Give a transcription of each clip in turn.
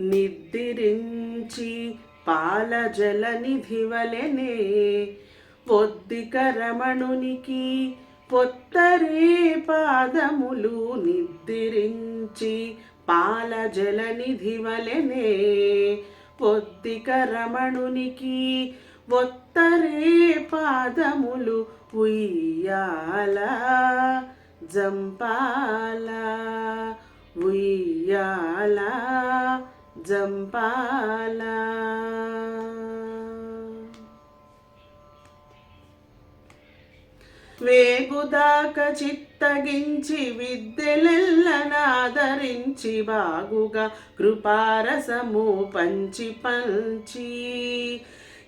నిద్రించి పాల జల నిధివలెనే పొద్దిక రమణునికి పొత్తరే పాదములు నిద్రించి పాల నిధివలెనే పొద్దిక రమణునికి ఒత్తరే పాదములు ఉయ్యాల జంపాల ఉయ్యాల. జంపాల? వేగుదాక చిత్తగించి విద్యలెల్లనాదరించి బాగుగా కృపారసము పంచి పంచి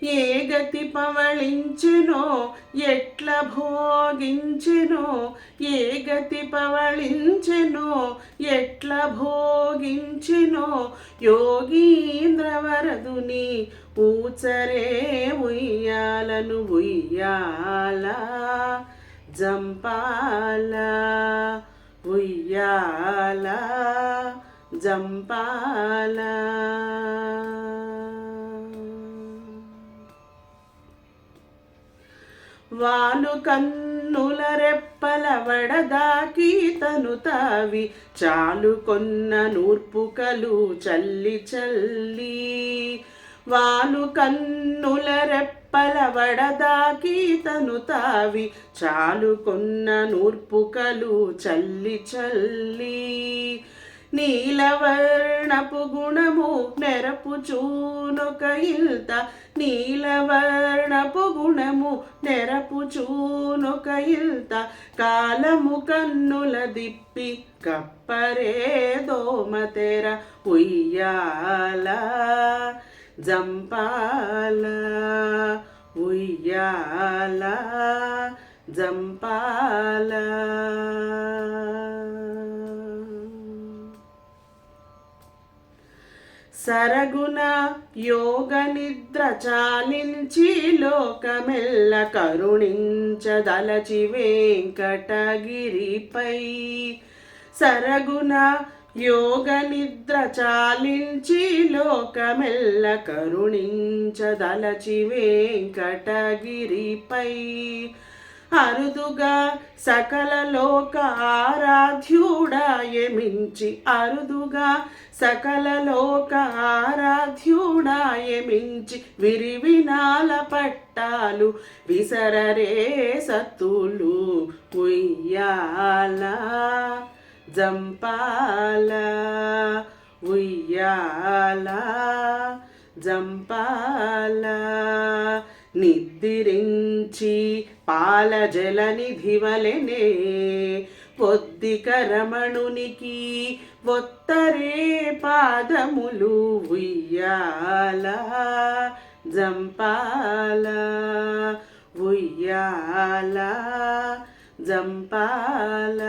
ఏ గతి పవళించునో? ఎట్ల భోగించునో? ఏ గతి పవళించునో? ఎట్ల భోగించునో? యోగీంద్రవరదుని ఊచరే ఉయ్యాలను ఉయ్యాల జంపాల ఉయ్యాల జంపాల. వాలు కన్నుల రెప్పల వడదాకి తను తావి. చాలు కొన్న నూర్పుకలు చల్లి చల్లి. వాలు కన్నుల రెప్పల వడదాకి తను తావి. చాలు కొన్న నూర్పుకలు చల్లి చల్లి. నీలవర్ణపు గుణము నెరపు చూనొక ఇల్త. నీలవర్ణపు గుణము నెరపు చూనొక ఇల్త కాలము కన్నుల దిప్పి కప్పరే దోమతెర ఉయ్యాల జంపాల ఉయ్యాల జంపాల. సరగుణ యోగ నిద్ర చాలించి లోకమెల్ల కరుణించదలచి వెంకటగిరిపై. సరగుణ యోగ నిద్ర చాలించి లోకమెల్ల కరుణించదలచి వెంకటగిరిపై. అరుదుగా సకల లోక ఆరాధ్యుడాయమించి అరుదుగా సకల లోక ఆరాధ్యుడాయమించి విరివినాల పట్టాలు విసరరే సత్తులు ఉయ్యాల జంపాల ఉయ్యాల జంపాల. నిద్రించి పాల జల నిధివలెనే పొద్దిక రమణునికి ఒత్తరే పాదములు ఉయ్యాల జంపాల ఉయ్యాల జంపాల.